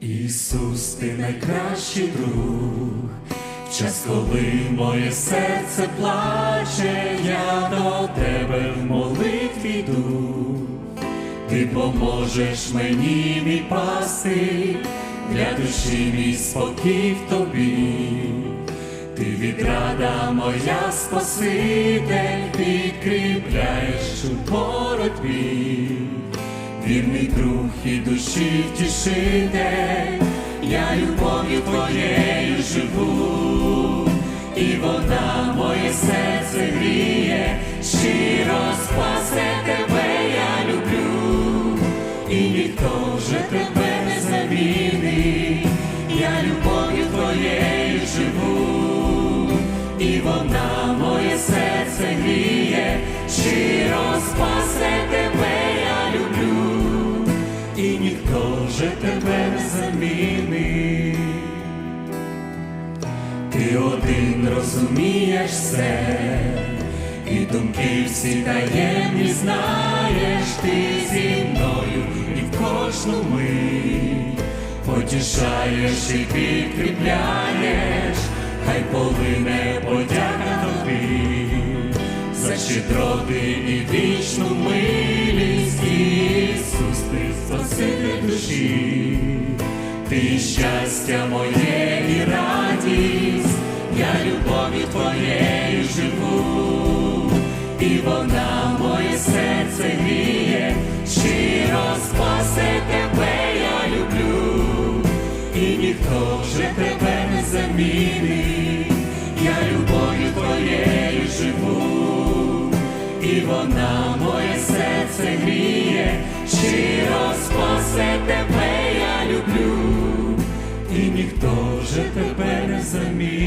Ісус, ти найкращий друг, в час, коли моє серце плаче, я до тебе в молитві йду. Ти поможеш мені, мій пастир, для душі мій спокій в тобі. Ти відрада моя спаситель, підкріпляєш у боротьбі, вірний друг і душі втішитель, я любов'ю твоєю живу, і вона моє серце гріє, щиро спасе тебе, я люблю, і ніхто вже тебе не замінить, я любов'ю твоєю живу, і вона тебе не замінить. Ти один розумієш все, і думки всі таємні знаєш, ти зі мною і в кожну мить потішаєш і підкріпляєш, хай полине подяка тобі, за щедроти і вічну милість, Ти щастя моє і радість, я любов'ю твоєю живу, і вона моє серце гріє, щиро спасе тебе, я люблю, і ніхто вже тебе не замінить, я любов'ю твоєю живу, і вона вже тепер не замінить.